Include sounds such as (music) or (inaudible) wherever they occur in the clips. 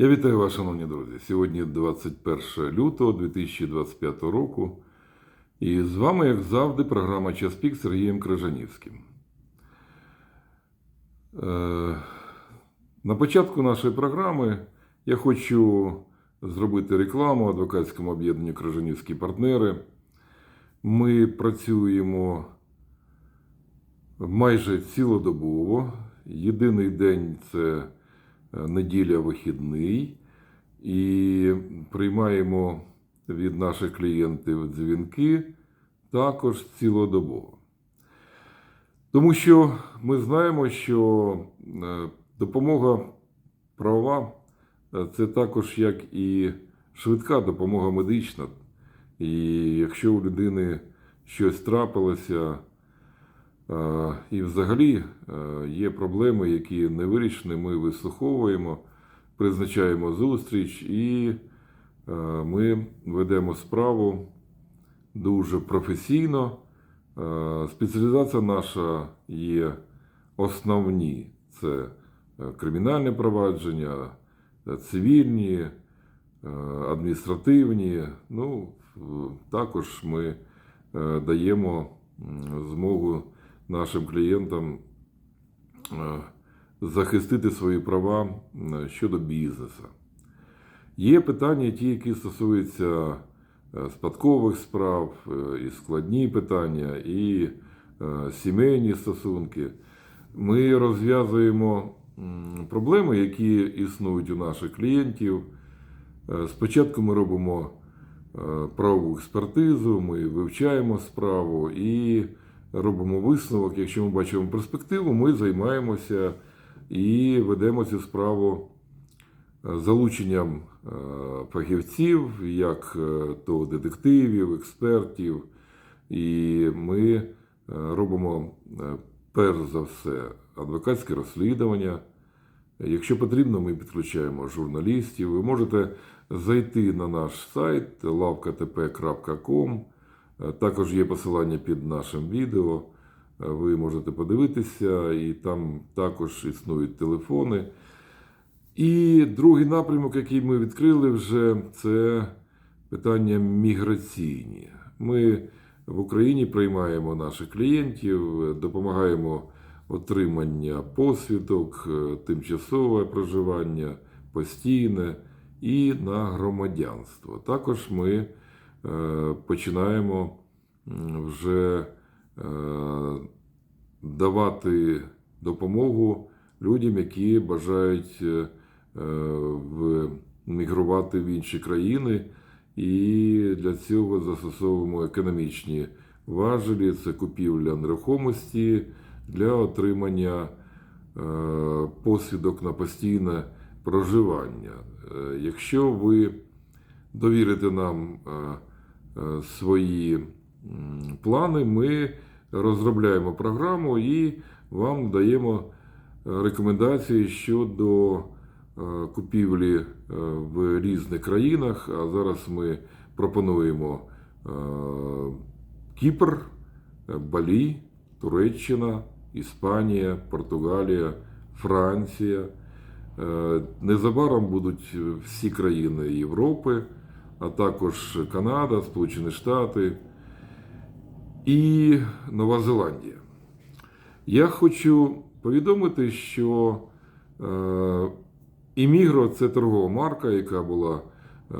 Я вітаю вас, шановні друзі. Сьогодні 21 лютого 2025 року. І з вами, як завжди, програма Час пік з Сергієм Крижанівським. Е, На початку нашої програми я хочу зробити рекламу адвокатському об'єднанню Крижанівські партнери. Ми працюємо майже цілодобово. Єдиний день це неділя вихідний. І приймаємо від наших клієнтів дзвінки також цілодобово. Тому що ми знаємо, що е, допомога правова е, це також як і швидка допомога медична. І якщо у людини щось трапилося, е, і взагалі е, є проблеми, які не вирішені, ми вислуховуємо, призначаємо зустріч і е, ми ведемо справу дуже професійно. Е, Спеціалізація наша є основні: це е, кримінальне провадження, е, цивільні, е, адміністративні. Ну, також ми е, даємо змогу нашим клієнтам е, захистити свої права щодо бізнесу. Є питання, ті, які стосуються е, спадкових справ, е, і складні питання, і е, сімейні стосунки. Ми розв'язуємо проблеми, які існують у наших клієнтів. Е, Спочатку ми робимо е, правову експертизу, ми вивчаємо справу і робимо висновок. Якщо ми бачимо перспективу, ми займаємося і ведемо цю справу е, залученням е, фахівців, як е, то детективів, експертів. І ми робимо перш за все адвокатське розслідування. Якщо потрібно, ми підключаємо журналістів. Ви можете зайти на наш сайт lavktp.com. Е, Також є посилання під нашим відео. Е, Ви можете подивитися, і там також існують телефони. І другий напрямок, який ми відкрили вже, це питання міграційні. Ми в Україні приймаємо наших клієнтів, е, допомагаємо отримання посвідок, тимчасове проживання, постійне і на громадянство. Також ми починаємо вже е, давати допомогу людям, які бажають е, е, мігрувати в інші країни. І для цього застосовуємо економічні важелі, це купівля нерухомості для отримання е, посвідок на постійне проживання. Е, Якщо ви довірите нам е, е, свої плани, ми розробляємо програму і вам даємо е, рекомендації щодо е, купівлі е, в різних країнах. А зараз ми пропонуємо е, Кіпр, е, Балі, Туреччина, Іспанія, Португалія, Франція. Е, Незабаром будуть всі країни Європи, а також Канада, Сполучені Штати і Нова Зеландія. Я хочу повідомити, що е, Імігро це торгова марка, яка була е,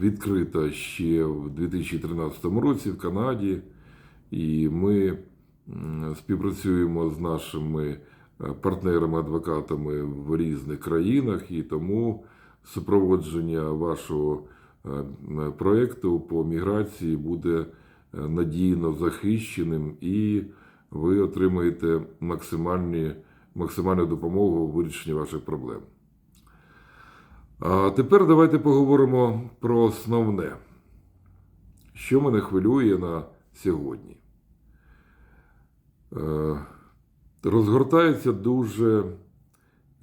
відкрита ще в 2013 році в Канаді. І ми співпрацюємо з нашими е, партнерами-адвокатами в різних країнах, і тому супроводження вашого е, проєкту по міграції буде е, надійно захищеним, і ви отримаєте максимальну допомогу у вирішенні ваших проблем. А тепер давайте поговоримо про основне, що мене хвилює на сьогодні. Е, Розгортається дуже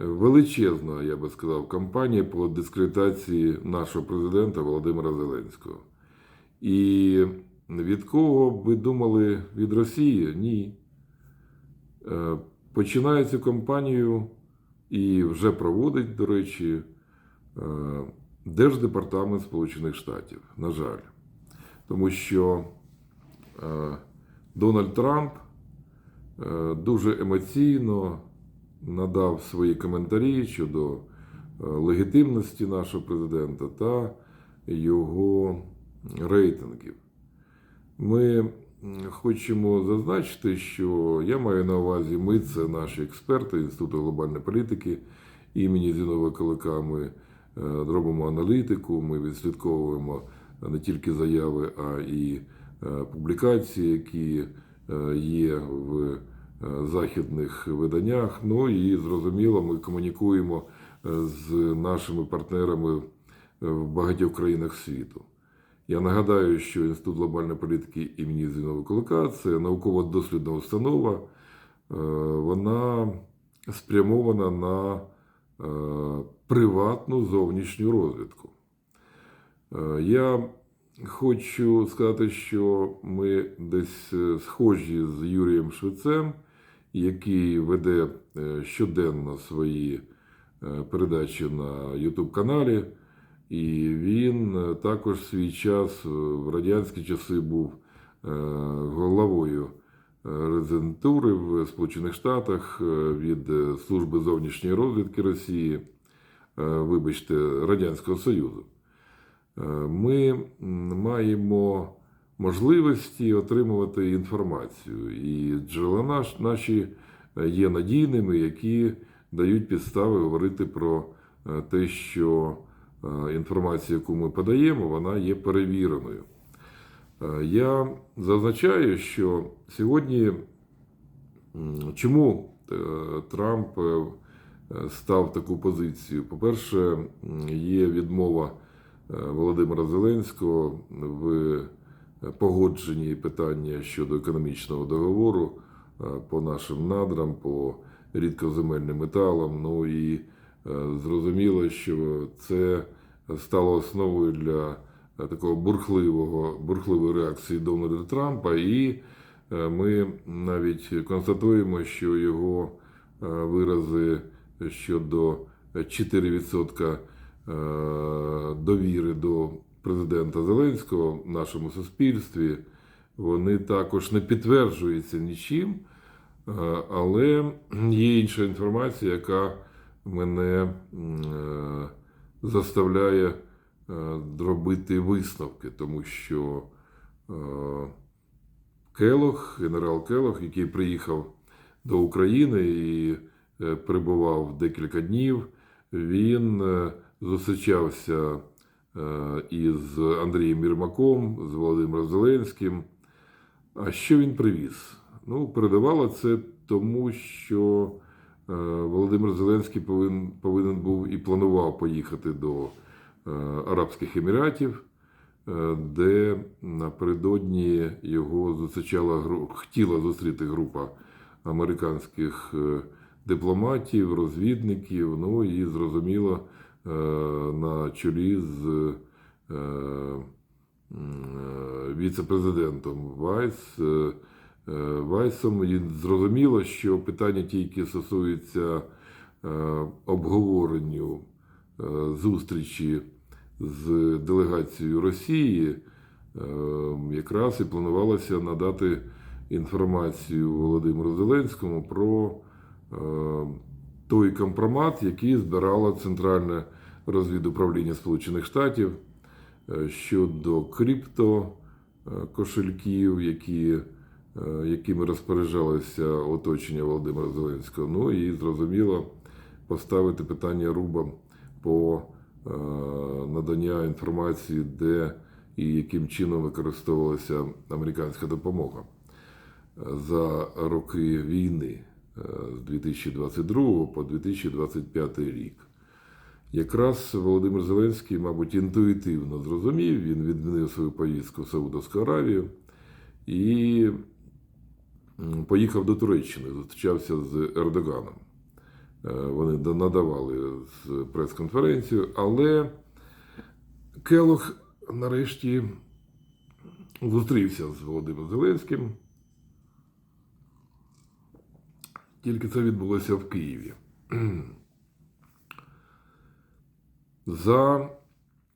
величезна, я би сказав, кампанія по дискредитації нашого президента Володимира Зеленського. І від кого ви думали від Росії? Ні. Е, Починає цю кампанію і вже проводить, до речі, е, Держдепартамент Сполучених Штатів. На жаль. Тому що е, Дональд Трамп дуже емоційно надав свої коментарі щодо е, легітимності нашого президента та його рейтингів. Ми хочемо зазначити, що я маю на увазі, ми це наші експерти Інституту глобальної політики імені Зінового Кулика. Ми е, робимо аналітику, ми відслідковуємо не тільки заяви, а і е, публікації, які є в західних виданнях. Ну і зрозуміло, ми комунікуємо е, з нашими партнерами е, в багатьох країнах світу. Я нагадаю, що Інститут глобальної політики імені Зінового Кулика це науково-дослідна установа. Е, Вона спрямована на е, приватну зовнішню розвідку. Е, Я хочу сказати, що ми десь е, схожі з Юрієм Швецем, який веде е, щоденно свої е, передачі на YouTube каналі. І він е, також свій час в радянські часи був головою резидентури в Сполучених Штатах від Служби зовнішньої розвідки Росії, вибачте, Радянського Союзу. Ми маємо можливості отримувати інформацію, і джерела наші е, є надійними, які дають підстави говорити про е, те, що е, інформація, яку ми подаємо, вона є перевіреною. Я зазначаю, що сьогодні чому Трамп став таку позицію? По-перше, є відмова Володимира Зеленського в погодженні питання щодо економічного договору е, по нашим надрам, по рідкоземельним металам. Ну і е, зрозуміло, що це стало основою для е, такого бурхливого, бурхливої реакції Дональда Трампа. І ми навіть констатуємо, що його вирази щодо 4% е, довіри до президента Зеленського в нашому суспільстві, вони також не підтверджуються нічим. Е, Але є інша інформація, яка мене е, заставляє е, робити висновки, тому що Келох, генерал Келох, який приїхав до України і перебував декілька днів, він зустрічався із Андрієм Єрмаком, з Володимиром Зеленським. А що він привіз? Ну, передавало це тому, що е, Володимир Зеленський повинен, повинен був і планував поїхати до е, Арабських Еміратів, е, де напередодні його зустрічала хотіла зустріти група американських е, дипломатів, розвідників. Ну і зрозуміло е, на чолі з е, е, віце-президентом Вайс. е, е, Вайсом і зрозуміло, що питання тільки стосується е, обговоренню е, зустрічі з делегацією Росії, е, якраз і планувалося надати інформацію Володимиру Зеленському про е, той компромат, який збирало Центральне розвідуправління Сполучених Штатів е, щодо крипто е, які, е, якими розпоряджалося оточення Володимира Зеленського. Ну і зрозуміло поставити питання руба по надання інформації, де і яким чином використовувалася американська допомога за роки війни з 2022 по 2025 рік. Якраз Володимир Зеленський, мабуть, інтуїтивно зрозумів, він відмінив свою поїздку в Саудовську Аравію і поїхав до Туреччини, зустрічався з Ердоганом. Е, Вони надавали прес-конференцію, але Келох нарешті зустрівся з Володимиром Зеленським. Тільки це відбулося в Києві. (clears throat) За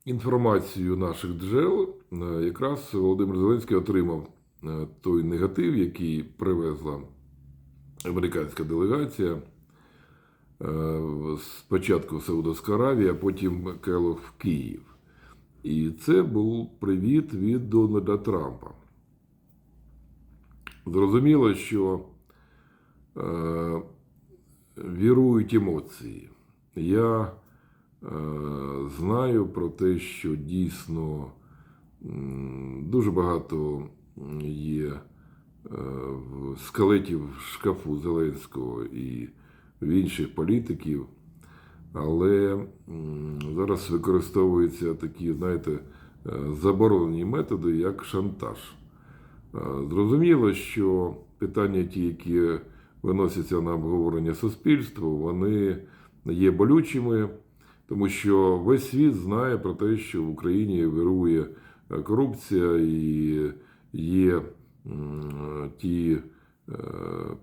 інформацією наших джерел, е, якраз Володимир Зеленський отримав е, той негатив, який привезла американська делегація. Е, Спочатку в Саудовську Аравію, а потім Келох в Київ. І це був привіт від Дональда Трампа. Зрозуміло, що е, вірують емоції. Я е, знаю про те, що дійсно дуже багато є е, в скелетів в шкафу Зеленського і в інших політиків, але зараз використовуються такі, знаєте, заборонені методи, як шантаж. Зрозуміло, що питання, ті, які виносяться на обговорення суспільства, вони є болючими, тому що весь світ знає про те, що в Україні вирує е, корупція і є ті е,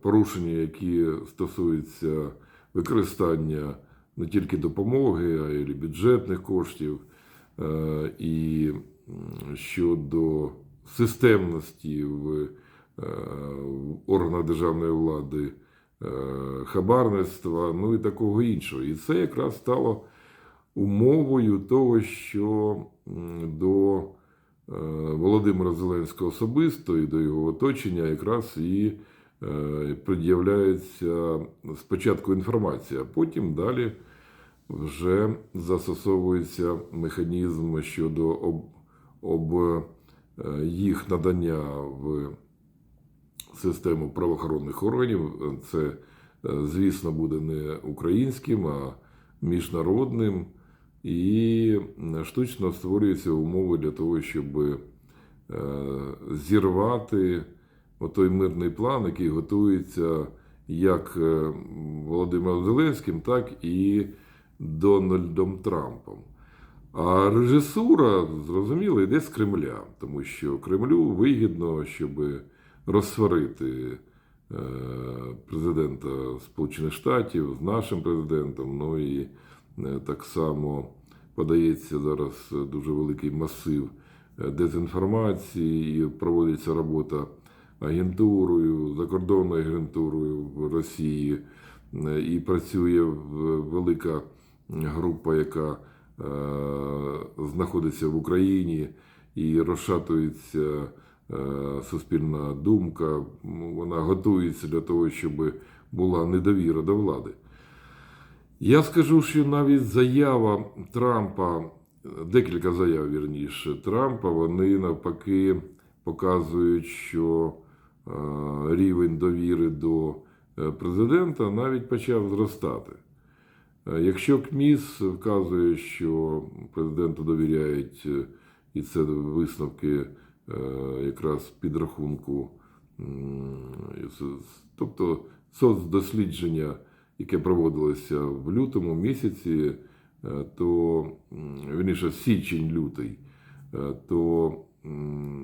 порушення, які стосуються використання не тільки допомоги, а й бюджетних коштів, е, і щодо системності в органах державної влади, е, хабарництва, ну і такого іншого. І це якраз стало умовою того, що до е, Володимира Зеленського особисто і до його оточення якраз і е, пред'являється спочатку інформація, а потім далі вже застосовується механізм щодо об, об е, їх надання в систему правоохоронних органів. Це, е, звісно, буде не українським, а міжнародним. І штучно створюються умови для того, щоб е, зірвати той мирний план, який готується як е, Володимиром Зеленським, так і Дональдом Трампом. А режисура, зрозуміло, йде з Кремля, тому що Кремлю вигідно, щоб розсварити е, президента Сполучених Штатів з нашим президентом. Ну і е, так само подається зараз дуже великий масив е, дезінформації, і проводиться робота агентурою, закордонною агентурою в Росії, і працює велика група, яка знаходиться в Україні і розшатується суспільна думка. Вона готується для того, щоб була недовіра до влади. Я скажу, що навіть заява Трампа, декілька заяв вірніше, Трампа, вони навпаки показують, що е, рівень довіри до е, президента навіть почав зростати. Е, Якщо КМІС вказує, що президенту довіряють, е, і це висновки е, якраз підрахунку, тобто соцдослідження, яке проводилося в лютому місяці, е, то м, вірніше січень-лютий, е, то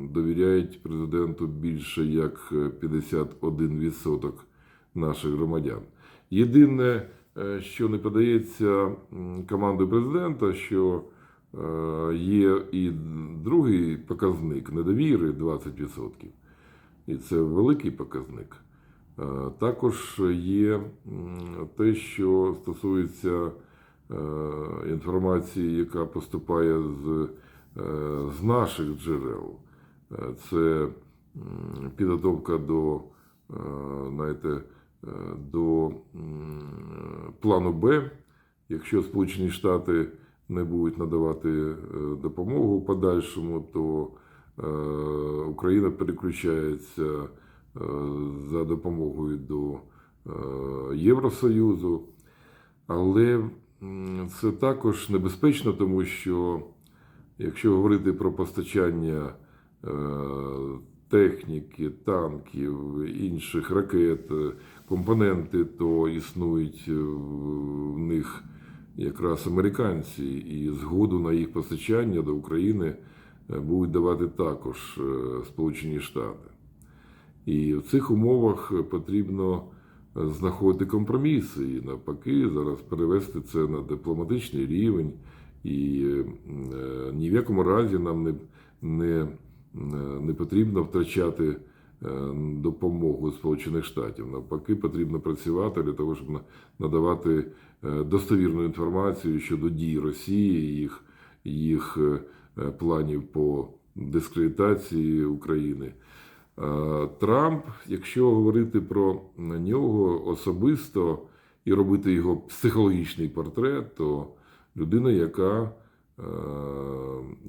довіряють президенту більше як 51% наших громадян. Єдине, е, що не подається командою президента, що е, є і другий показник недовіри 20%. І це великий показник. Е, Також є те, що стосується е, інформації, яка поступає з, е, з наших джерел. Е, Це підготовка до, е, знаєте, е, до плану Б, якщо Сполучені Штати не будуть надавати е, допомогу подальшому, то е, Україна переключається е, за допомогою до Євросоюзу. Але це також небезпечно, тому що якщо говорити про постачання техніки, танків, інших ракет, компоненти, то існують в них якраз американці, і згоду на їх постачання до України е, будуть давати також е, Сполучені Штати. І в цих умовах потрібно е, знаходити компроміси і навпаки зараз перевести це на дипломатичний рівень І ні в якому разі нам не, не, не потрібно втрачати допомогу Сполучених Штатів. Навпаки, потрібно працювати для того, щоб надавати достовірну інформацію щодо дій Росії, їх, їх е, е, планів по дискредитації України. Е, Трамп, якщо говорити про нього особисто і робити його психологічний портрет, то людина, яка е,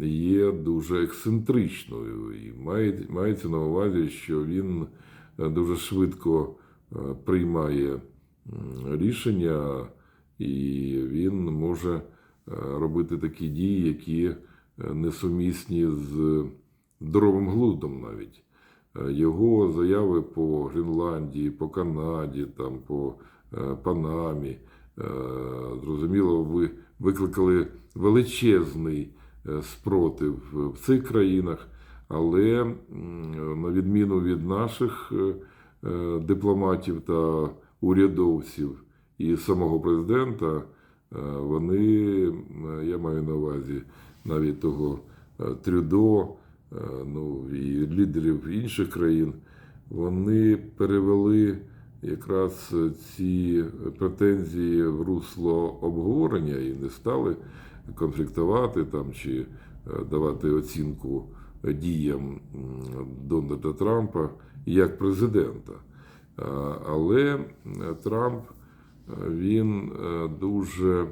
є дуже ексцентричною, і має, мається на увазі, що він е, дуже швидко е, приймає рішення, і він може е, робити такі дії, які е, несумісні з здоровим глуздом навіть. Е, Його заяви по Гренландії, по Канаді, там, по Панамі, зрозуміло, ви викликали величезний спротив в цих країнах, але на відміну від наших дипломатів та урядовців і самого президента, е, вони, я маю на увазі навіть того е, Трюдо, е, ну і лідерів інших країн, вони перевели якраз ці претензії в русло обговорення і не стали конфліктувати там чи е, давати оцінку діям Дональда Трампа як президента. Е, Але е, Трамп е, він е, дуже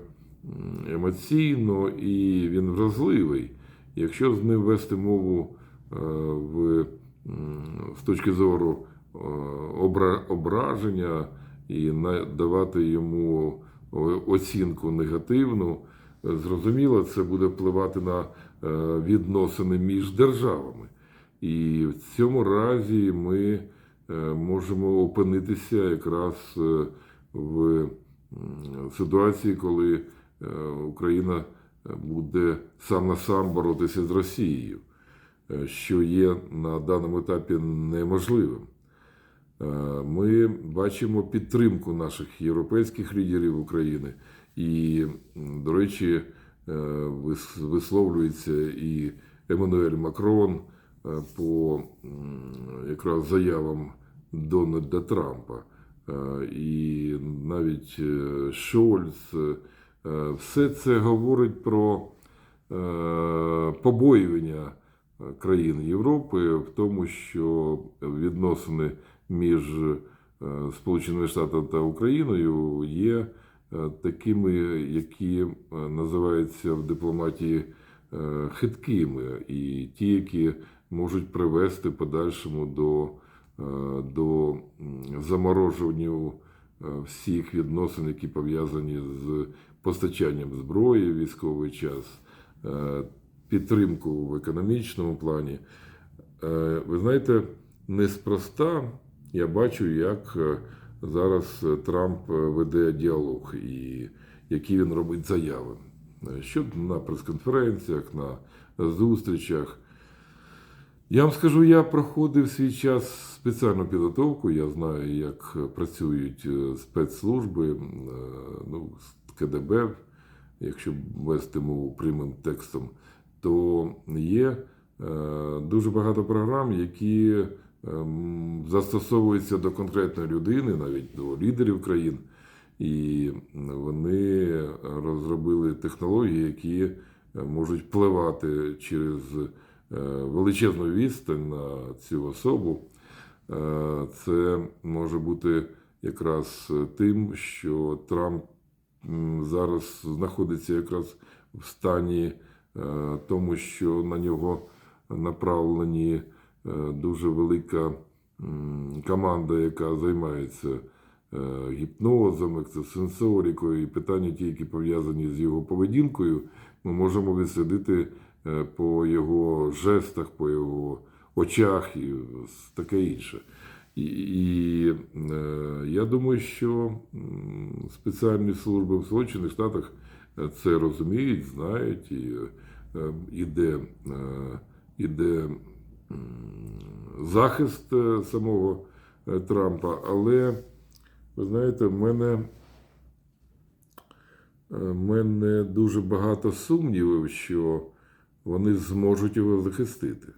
емоційно і він вразливий. Якщо з ним вести мову е, в, з точки зору е, обра, ображення і давати йому оцінку негативну, зрозуміло, це буде впливати на відносини між державами. І в цьому разі ми можемо опинитися якраз в ситуації, коли е, Україна буде сам на сам боротися з Росією, е, що є на даному етапі неможливим. Е, Ми бачимо підтримку наших європейських лідерів України, і, до речі, е, висловлюється і Еммануель Макрон е, по якраз заявам Дональда Трампа, Е, і навіть е, Шольц. е, е, Все це говорить про е, побоювання е, країн Європи в тому, що відносини між е, Сполученими Штатами та Україною є е, такими, які е, називаються в дипломатії е, хиткими, і ті, які можуть привести подальшому до, е, до м, заморожування е, всіх відносин, які пов'язані з постачанням зброї військовий час, е, підтримку в економічному плані. Е, Ви знаєте, неспроста я бачу, як е, зараз е, Трамп е, веде діалог і які він робить заяви. Е, Що на прес-конференціях, на зустрічах. Я вам скажу, я проходив свій час спеціальну підготовку. Я знаю, як працюють е, спецслужби, е, ну, КДБ, якщо вести мову прямим текстом, то є е, дуже багато програм, які застосовуються до конкретної людини, навіть до лідерів країн. І вони розробили технології, які е, можуть впливати через е, величезну відстань на цю особу. Е, Це може бути якраз тим, що Трамп зараз знаходиться якраз в стані е, тому, що на нього направлені е, дуже велика команда, яка займається е, гіпнозом, екстрасенсорикою, і питання, ті, які пов'язані з його поведінкою, ми можемо відслідити е, по його жестах, по його очах і таке інше. І, і е, я думаю, що спеціальні служби в Сполучених Штатах е, це розуміють, знають, і е, іде, е, іде захист е, самого е, Трампа. Але ви знаєте, в мене в мене дуже багато сумнівів, що вони зможуть його захистити.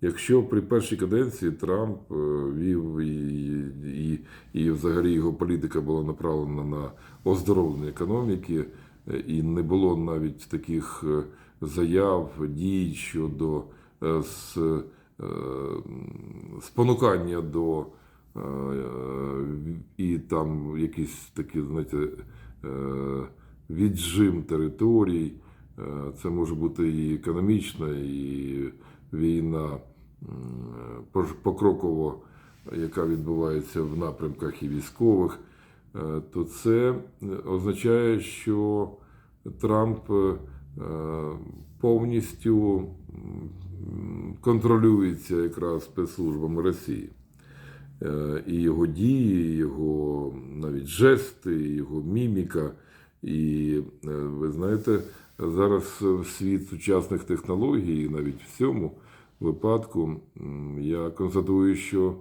Якщо при першій каденції Трамп е, вів і, і, і взагалі його політика була направлена на оздоровлення економіки, е, і не було навіть таких е, заяв, дій щодо е, спонукання до і там якісь такі, знаєте, віджим територій. Е, Це може бути і економічна, і війна покроково, яка відбувається в напрямках і військових, е, то це означає, що Трамп е, повністю контролюється якраз спецслужбами Росії. Е, І його дії, і його навіть жести, і його міміка. І е, ви знаєте, зараз світ сучасних технологій, і навіть в цьому випадку, я констатую, що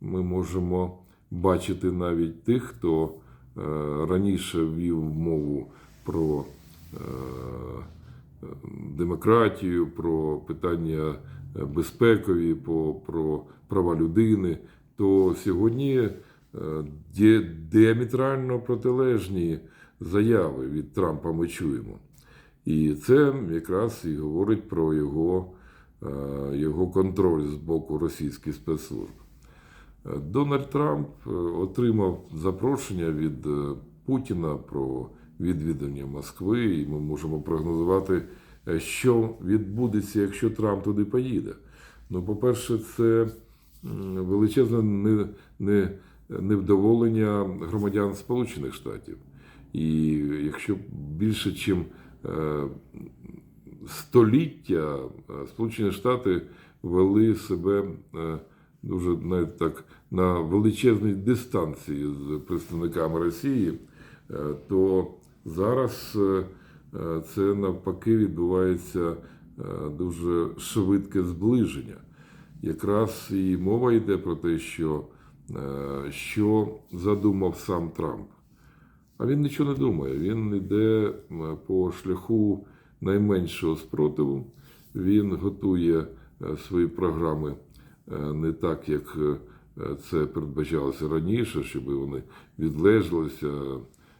ми можемо бачити навіть тих, хто е, раніше вів мову про е, демократію, про питання безпекові, про права людини, то сьогодні ді- діаметрально протилежні заяви від Трампа ми чуємо. І це якраз і говорить про його, е, його контроль з боку російських спецслужб. Е, Дональд Трамп е, отримав запрошення від Путіна про відвідання Москви, і ми можемо прогнозувати, що відбудеться, якщо Трамп туди поїде. Ну, по-перше, це величезне не, не, невдоволення громадян Сполучених Штатів. І якщо більше, ніж століття е, Сполучені Штати вели себе е, дуже навіть так на величезній дистанції з представниками Росії, е, то зараз е, е, це навпаки відбувається е, дуже швидке зближення. Якраз і мова йде про те, що, е, що задумав сам Трамп. А він нічого не думає. Він йде по шляху найменшого спротиву. Він готує е, свої програми е, не так, як е, це передбачалося раніше, щоб вони відлежалися,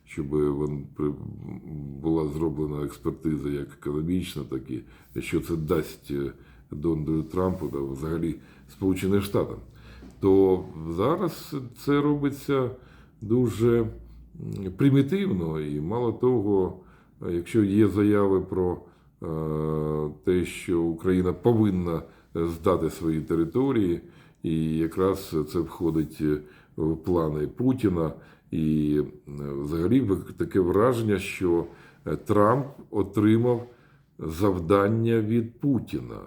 щоб була зроблена експертиза як економічна, так і що це дасть Дональду Трампу та взагалі Сполученим Штатам. То зараз це робиться дуже примітивно, і мало того, якщо є заяви про е, те, що Україна повинна здати свої території, і якраз це входить в плани Путіна. І е, взагалі таке враження, що е, Трамп отримав завдання від Путіна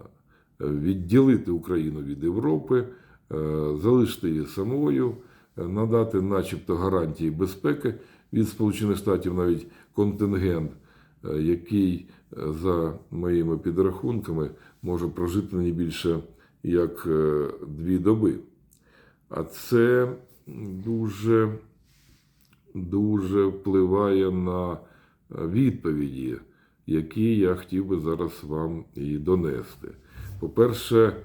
відділити Україну від Європи, залишити її самою, надати, начебто, гарантії безпеки від Сполучених Штатів, навіть контингент, е, який е, за моїми підрахунками може прожити не більше як е, дві доби. А це дуже, дуже впливає на е, відповіді, які я хотів би зараз вам і донести. По-перше,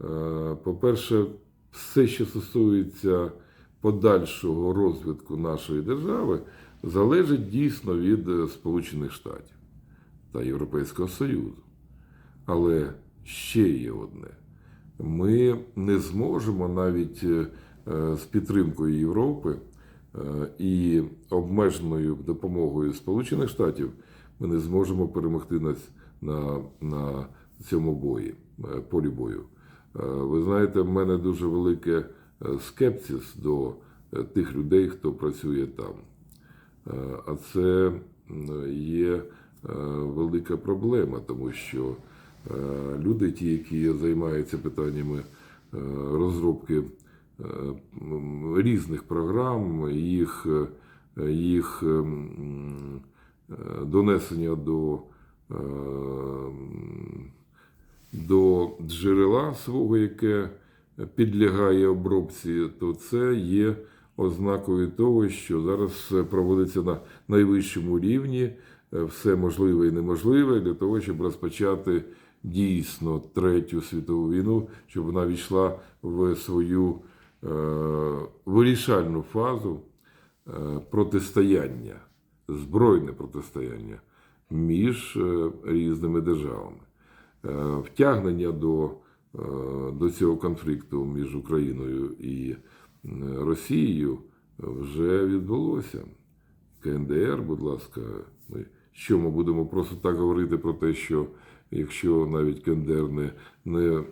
е, по-перше, все, що стосується подальшого розвитку нашої держави, залежить дійсно від е, Сполучених Штатів та Європейського Союзу. Але ще є одне: ми не зможемо навіть е, е, з підтримкою Європи і обмеженою допомогою Сполучених Штатів ми не зможемо перемогти нас на, на цьому бої, полі бою. Ви знаєте, в мене дуже велике скепсис до е, тих людей, хто працює там. Е, А це є е, велика проблема, тому що е, люди, ті, які займаються питаннями е, розробки е, різних програм, їх, е, їх е, донесення до, е, до джерела свого, яке підлягає обробці, то це є ознакою того, що зараз проводиться на найвищому рівні, е, все можливе і неможливе для того, щоб розпочати дійсно третю світову війну, щоб вона війшла в свою е, вирішальну фазу е, протистояння, збройне протистояння між е, різними державами. Е, Втягнення до, до цього конфлікту між Україною і е, Росією вже відбулося. КНДР, будь ласка, ми що ми будемо просто так говорити про те, що якщо навіть КНДР не, не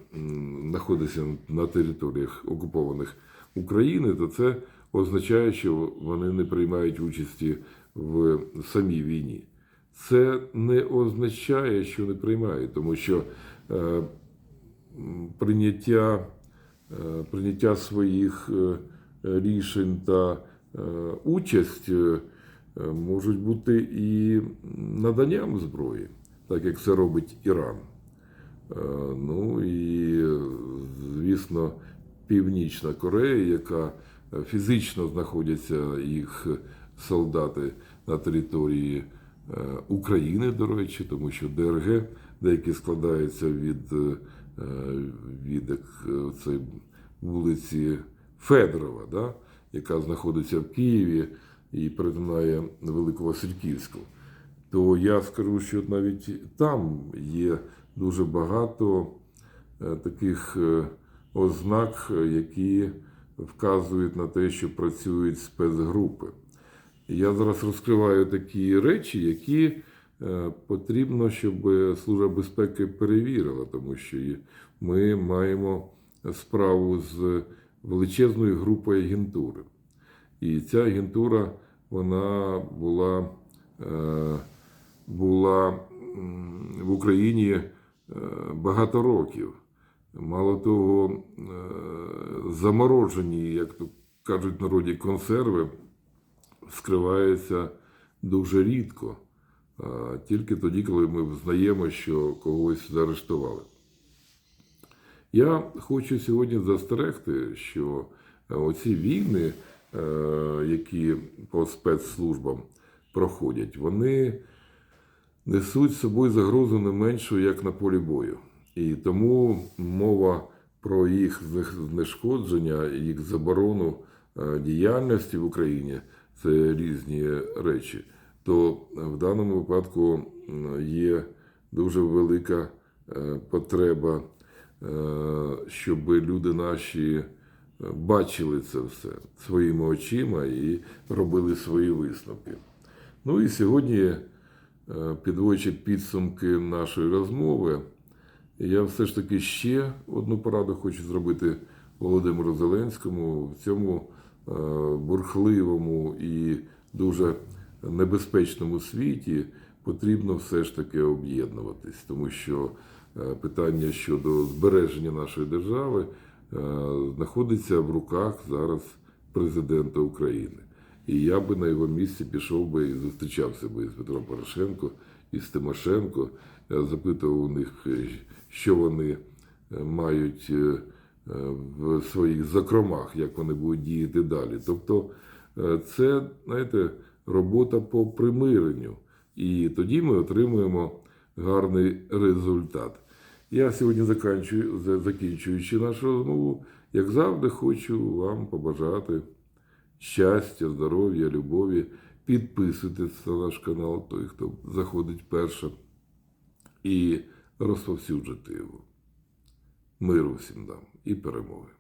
знаходиться на територіях окупованих України, то це означає, що вони не приймають участі в самій війні. Це не означає, що не приймають, тому що е, прийняття, е, прийняття своїх е, рішень та е, участь можуть бути і наданням зброї, так як це робить Іран. Ну і, звісно, Північна Корея, яка фізично знаходяться їх солдати на території України, до речі, тому що ДРГ деякі складаються від, е, від е, цієї вулиці Федорова, да? яка знаходиться в Києві і перетинає Велику Васильківську то я скажу, що навіть там є дуже багато е, таких е, ознак, які вказують на те, що працюють спецгрупи. Я зараз розкриваю такі речі, які потрібно, щоб Служба безпеки перевірила, тому що ми маємо справу з величезною групою агентури. І ця агентура вона була, е, була в Україні е, багато років. Мало того, е, заморожені, як то кажуть народі, консерви вскриваються дуже рідко, тільки тоді, коли ми взнаємо, що когось заарештували. Я хочу сьогодні застерегти, що е, оці війни, е, які по спецслужбам проходять, вони несуть з собою загрозу не меншу, як на полі бою. І тому мова про їх знешкодження, їх заборону е, діяльності в Україні це різні речі. То в даному випадку є дуже велика е, потреба, е, щоб люди наші е, бачили це все своїми очима і робили свої висновки. Ну і сьогодні, е, підводячи підсумки нашої розмови, я все ж таки ще одну пораду хочу зробити Володимиру Зеленському в цьому е, бурхливому і дуже небезпечному світі потрібно все ж таки об'єднуватись, тому що е, питання щодо збереження нашої держави е, знаходиться в руках зараз президента України. І я би на його місці пішов би і зустрічався би з Петром Порошенко і з Тимошенко. Запитував у них, е, що вони мають в своїх закромах, як вони будуть діяти далі. Тобто це, знаєте, робота по примиренню. І тоді ми отримуємо гарний результат. Я сьогодні заканчую, закінчуючи нашу розмову, як завжди, хочу вам побажати щастя, здоров'я, любові. Підписуйтесь на наш канал, той, хто заходить першим, і розповсюджуйте його. Миру всім дам і перемоги.